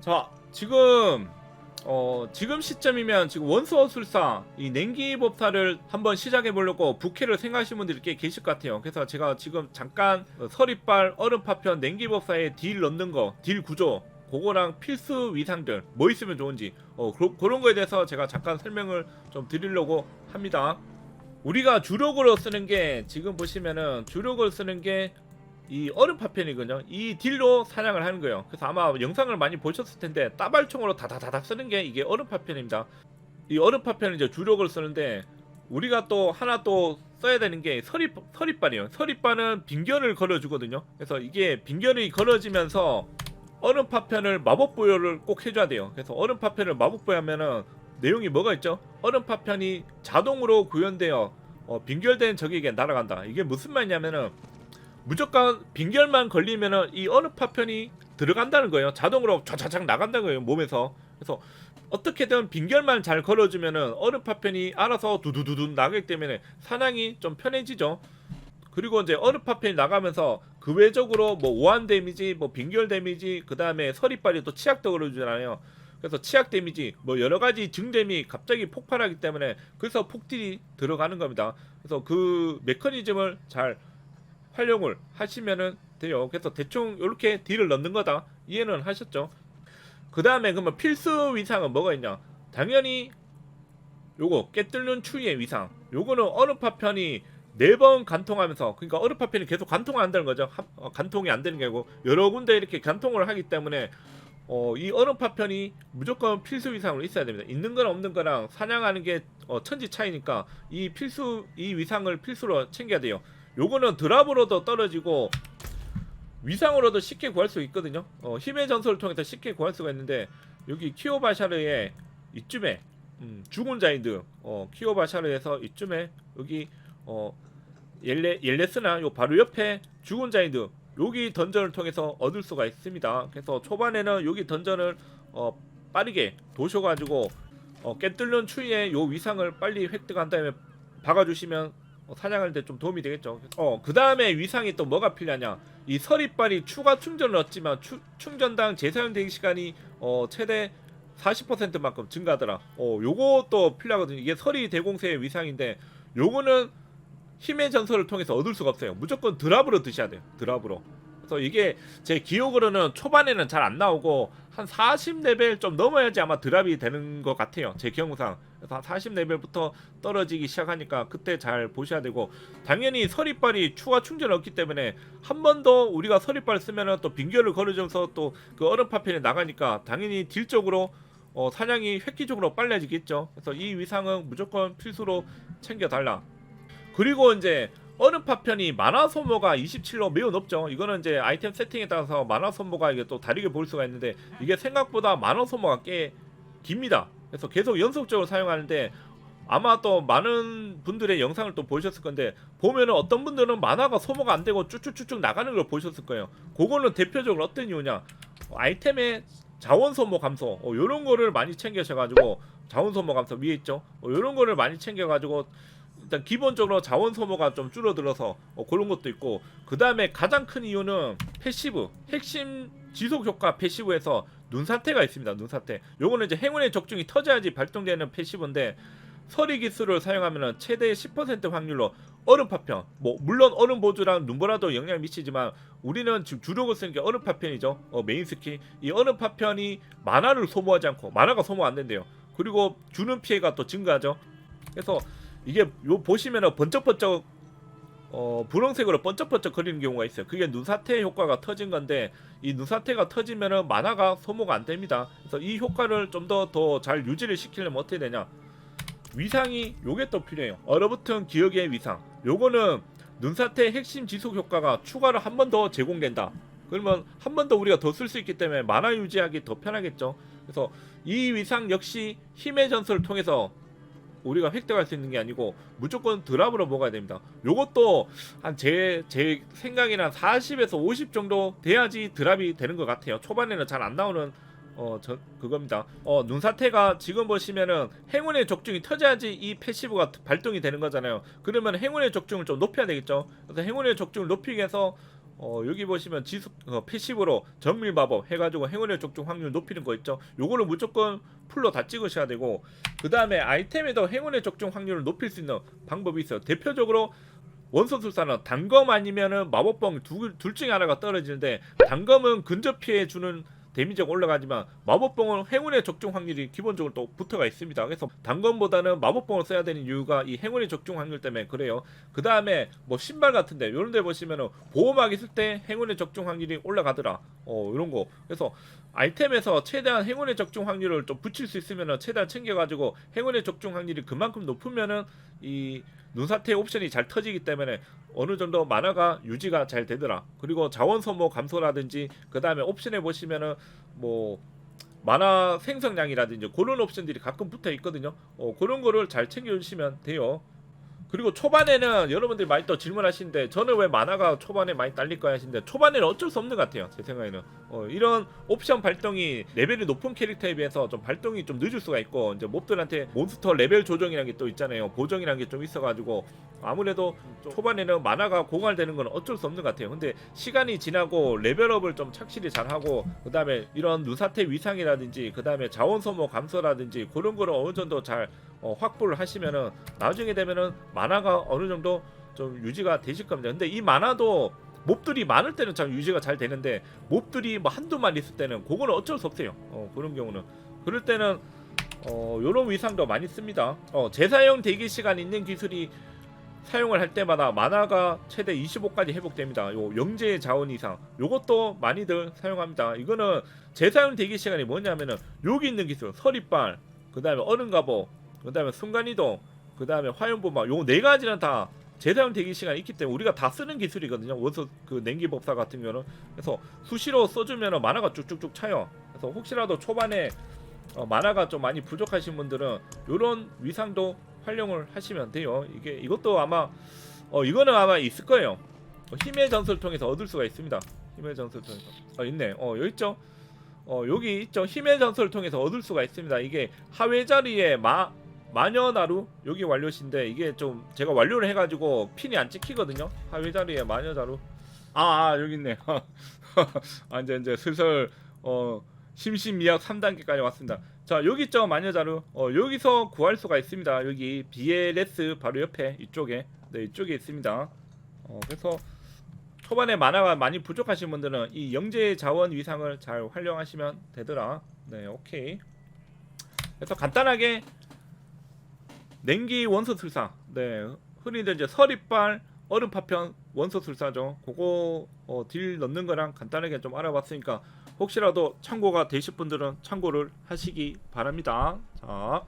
자 지금 어 지금 시점이면 지금 원수 어술사 이 냉기 법사를 한번 시작해 보려고 부캐를 생각하시는 분들이 꽤 계실 것 같아요. 그래서 제가 지금 잠깐 어, 서리빨 얼음 파편 냉기 법사에 딜 넣는 거, 딜 구조 그거랑 필수 위상들 뭐 있으면 좋은지 어 그러, 그런 거에 대해서 제가 잠깐 설명을 좀 드리려고 합니다. 우리가 주력으로 쓰는 게 지금 보시면은 주력으로 쓰는 게 이 얼음 파편이거든요. 이 딜로 사냥을 하는 거예요. 그래서 아마 영상을 많이 보셨을 텐데 따발총으로 다다다닥 쓰는 게 이게 얼음 파편입니다. 이 얼음 파편은 이제 주력을 쓰는데 우리가 또 하나 또 써야 되는 게 서리 서리빨이에요. 서리빨은 빙결을 걸어주거든요. 그래서 이게 빙결이 걸어지면서 얼음 파편을 마법 부여를 꼭 해줘야 돼요. 그래서 얼음 파편을 마법 부여하면은 내용이 뭐가 있죠? 얼음 파편이 자동으로 구현되어 어, 빙결된 적에게 날아간다. 이게 무슨 말이냐면은 무조건 빙결만 걸리면은 이 얼음 파편이 들어간다는 거예요. 자동으로 쫙쫙쫙 나간다는 거예요. 몸에서. 그래서 어떻게든 빙결만 잘 걸어주면은 얼음 파편이 알아서 두두두두 나가기 때문에 사냥이 좀 편해지죠. 그리고 이제 얼음 파편이 나가면서 그 외적으로 뭐 오한 데미지, 뭐 빙결 데미지, 그 다음에 서리빨이 또 치약도 걸어주잖아요. 그래서 치약 데미지, 뭐 여러 가지 증dem이 갑자기 폭발하기 때문에 그래서 폭딜이 들어가는 겁니다. 그래서 그 메커니즘을 잘 활용을 하시면은 돼요. 그래서 대충 이렇게 딜을 넣는 거다 이해는 하셨죠? 그 다음에 그러면 필수 위상은 뭐가 있냐? 당연히 요거 깨뚫는 추위의 위상. 요거는 얼음 파편이 네 번 간통하면서 그러니까 얼음 파편이 계속 간통을 한다는 거죠. 한- 어, 간통이 안 되는 게 아니고 여러 군데 이렇게 간통을 하기 때문에 어, 이 얼음 파편이 무조건 필수 위상으로 있어야 됩니다. 있는 거랑 없는 거랑 사냥하는 게 어, 천지 차이니까 이 필수 이 위상을 필수로 챙겨야 돼요. 요거는 드랍으로도 떨어지고 위상으로도 쉽게 구할 수 있거든요. 어, 힘의 전설을 통해서 쉽게 구할 수가 있는데 여기 키오바샤르의 이쯤에 음, 죽은 자이드 어, 키오바샤르에서 이쯤에 여기 어, 옐레 옐레스나 요 바로 옆에 죽은 자이드 여기 던전을 통해서 얻을 수가 있습니다. 그래서 초반에는 여기 던전을 어, 빠르게 도셔가지고 어, 깨뚫는 추위에 요 위상을 빨리 획득한 다음에 박아주시면 어, 사냥할 때 좀 도움이 되겠죠. 어, 그 다음에 위상이 또 뭐가 필요하냐? 이 서리빨이 추가 충전을 얻지만 추, 충전당 재사용 대기 시간이 어, 최대 40%만큼 증가하더라. 어, 요것도 필요하거든요. 이게 서리 대공세의 위상인데 요거는 힘의 전설을 통해서 얻을 수가 없어요. 무조건 드랍으로 드셔야 돼요. 드랍으로. 그래서 이게 제 기억으로는 초반에는 잘 안 나오고 한 40레벨 좀 넘어야지 아마 드랍이 되는 것 같아요. 제 기억상. 그래서 한 40레벨부터 떨어지기 시작하니까 그때 잘 보셔야 되고 당연히 서리빨이 추가 충전을 얻기 때문에 한 번 더 우리가 서리빨 쓰면은 또 빙결을 걸어주면서 또 그 얼음 파편에 나가니까 당연히 딜적으로 어, 사냥이 획기적으로 빨라지겠죠. 그래서 이 위상은 무조건 필수로 챙겨달라. 그리고 이제 얼음 파편이 만화 소모가 27로 매우 높죠. 이거는 이제 아이템 세팅에 따라서 만화 소모가 이게 또 다르게 보일 수가 있는데 이게 생각보다 만화 소모가 꽤 깁니다. 그래서 계속 연속적으로 사용하는데 아마 또 많은 분들의 영상을 또 보셨을 건데 보면은 어떤 분들은 만화가 소모가 안 되고 쭉쭉쭉쭉 나가는 걸 보셨을 거예요. 그거는 대표적으로 어떤 이유냐? 아이템의 자원 소모 감소 어, 요런 거를 많이 챙겨셔가지고 자원 소모 감소 위에 있죠. 어, 요런 거를 많이 챙겨가지고 일단 기본적으로 자원 소모가 좀 줄어들어서 어, 그런 것도 있고 그 다음에 가장 큰 이유는 패시브 핵심 지속 효과 패시브에서 눈사태가 있습니다. 눈사태. 요거는 이제 행운의 적중이 터져야지 발동되는 패시브인데 서리 기술을 사용하면 최대 10% 확률로 얼음 파편. 뭐 물론 얼음 보조랑 눈보라도 영향 을 미치지만 우리는 지금 주력을 쓰는 게 얼음 파편이죠. 어, 메인 스킬 이 얼음 파편이 만화를 소모하지 않고 만화가 소모 안 된대요. 그리고 주는 피해가 또 증가하죠. 그래서 이게 요 보시면은 번쩍번쩍 어 분홍색으로 번쩍번쩍 거리는 경우가 있어요. 그게 눈사태 효과가 터진 건데 이 눈사태가 터지면은 만화가 소모가 안 됩니다. 그래서 이 효과를 좀 더 더 잘 유지를 시키려면 어떻게 되냐? 위상이 요게 또 필요해요. 얼어붙은 기억의 위상. 요거는 눈사태 핵심 지속 효과가 추가로 한 번 더 제공된다. 그러면 한 번 더 우리가 더 쓸 수 있기 때문에 만화 유지하기 더 편하겠죠. 그래서 이 위상 역시 힘의 전설을 통해서 우리가 획득할 수 있는 게 아니고 무조건 드랍으로 먹어야 됩니다. 요것도 한제제 생각에는 40에서 50 정도 돼야지 드랍이 되는 것 같아요. 초반에는 잘 안 나오는 어 저 그겁니다. 어 눈사태가 지금 보시면은 행운의 적중이 터져야지 이 패시브가 발동이 되는 거잖아요. 그러면 행운의 적중을 좀 높여야 되겠죠. 그래서 행운의 적중을 높이기 위해서 어, 여기 보시면 지수 어, 패시브로 정밀 마법 해가지고 행운의 적중 확률 높이는 거 있죠. 요거를 무조건 풀로 다 찍으셔야 되고 그 다음에 아이템에도 행운의 적중 확률을 높일 수 있는 방법이 있어요. 대표적으로 원소술사는 단검 아니면은 마법봉 두, 둘 중에 하나가 떨어지는데 단검은 근접 피해 주는 데미지가 올라가지만 마법봉은 행운의 적중 확률이 기본적으로 또 붙어가 있습니다. 그래서 단검보다는 마법봉을 써야 되는 이유가 이 행운의 적중 확률 때문에 그래요. 그 다음에 뭐 신발 같은데 이런 데 보시면은 보호막 있을 때 행운의 적중 확률이 올라가더라. 어 이런 거. 그래서 아이템에서 최대한 행운의 적중 확률을 좀 붙일 수 있으면은 최대한 챙겨가지고 행운의 적중 확률이 그만큼 높으면은 이 눈사태 옵션이 잘 터지기 때문에 어느 정도 만화가 유지가 잘 되더라. 그리고 자원 소모 감소라든지 그 다음에 옵션에 보시면은 뭐 만화 생성량이라든지 그런 옵션들이 가끔 붙어 있거든요. 어, 그런 거를 잘 챙겨주시면 돼요. 그리고 초반에는 여러분들이 많이 또 질문하시는데 저는 왜 만화가 초반에 많이 딸릴 거야 하시는데 초반에는 어쩔 수 없는 것 같아요 제 생각에는. 어, 이런 옵션 발동이 레벨이 높은 캐릭터에 비해서 좀 발동이 좀 늦을 수가 있고 이제 몹들한테 몬스터 레벨 조정이라는 게 또 있잖아요. 보정이라는 게 좀 있어가지고 아무래도 초반에는 만화가 고갈되는 건 어쩔 수 없는 것 같아요. 근데 시간이 지나고 레벨업을 좀 착실히 잘하고 그 다음에 이런 누사태 위상이라든지 그 다음에 자원 소모 감소라든지 그런 거를 어느 정도 잘 어, 확보를 하시면은 나중에 되면은 만화가 어느 정도 좀 유지가 되실 겁니다. 근데 이 만화도 몹들이 많을 때는 참 유지가 잘 되는데 몹들이 뭐 한두만 있을 때는 그거는 어쩔 수 없어요. 어, 그런 경우는 그럴 때는 어, 요런 위상도 많이 씁니다. 어, 재사용 대기 시간 있는 기술이 사용을 할 때마다 만화가 최대 25까지 회복됩니다. 요 영재 자원 이상 요것도 많이들 사용합니다. 이거는 재사용 대기 시간이 뭐냐면은 여기 있는 기술 서리빨 그 다음에 얼음 갑옷 그 다음에 순간이동 그 다음에 화염보막 요 네 가지는 다 재사용 대기 시간이 있기 때문에 우리가 다 쓰는 기술이거든요. 원소 그 냉기 법사 같은 경우는. 그래서 수시로 써주면 만화가 쭉쭉쭉 차요. 그래서 혹시라도 초반에 어, 만화가 좀 많이 부족하신 분들은 요런 위상도 활용을 하시면 돼요. 이게 이것도 아마 어 이거는 아마 있을 거예요. 어, 힘의 전설 통해서 얻을 수가 있습니다. 힘의 전설 통해서. 어 있네. 어 여기 있죠? 어 여기 있죠? 힘의 전설을 통해서 얻을 수가 있습니다. 이게 하회 자리에 마 마녀나루 여기 완료신데 이게 좀 제가 완료를 해가지고 핀이 안 찍히거든요. 하회 자리에 마녀자루. 아, 아 여기 있네. 아 이제 이제 슬슬 어 심신미약 3단계까지 왔습니다. 자 여기 있죠 마녀자루. 어 여기서 구할 수가 있습니다. 여기 BLS 바로 옆에 이쪽에. 네 이쪽에 있습니다. 어 그래서 초반에 만화가 많이 부족하신 분들은 이 영재 자원 위상을 잘 활용하시면 되더라. 네, 오케이. 그래서 간단하게 냉기 원소술사. 네, 흔히들 이제 서리빨 얼음 파편 원소술사죠. 그거 어, 딜 넣는 거랑 간단하게 좀 알아봤으니까 혹시라도 참고가 되실 분들은 참고를 하시기 바랍니다. 자.